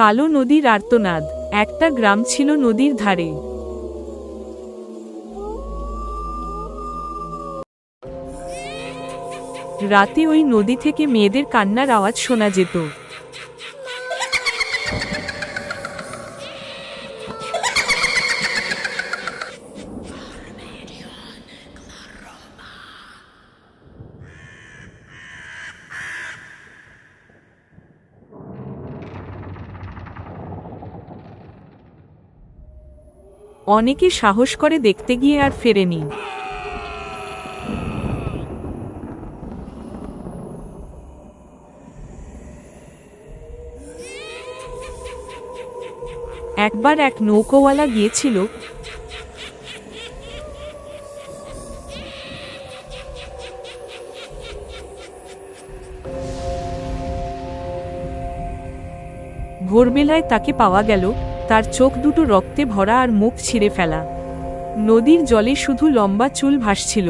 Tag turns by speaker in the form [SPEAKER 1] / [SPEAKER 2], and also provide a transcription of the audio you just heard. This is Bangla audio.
[SPEAKER 1] কালো নদীর আর্তনাদ, একটা গ্রাম ছিল নদীর ধারে। রাতে ওই নদী থেকে মেয়েদের কান্নার আওয়াজ শোনা যেত। অনেকে সাহস করে দেখতে গিয়ে আর ফেরেনি। একবার এক নৌকোওয়ালা গিয়েছিল। ভোরবেলায় তাকে পাওয়া গেল তার চোখ দুটো রক্তে ভরা আর মুখ ছিঁড়ে ফেলা। নদীর জলে শুধু লম্বা চুল ভাসছিল।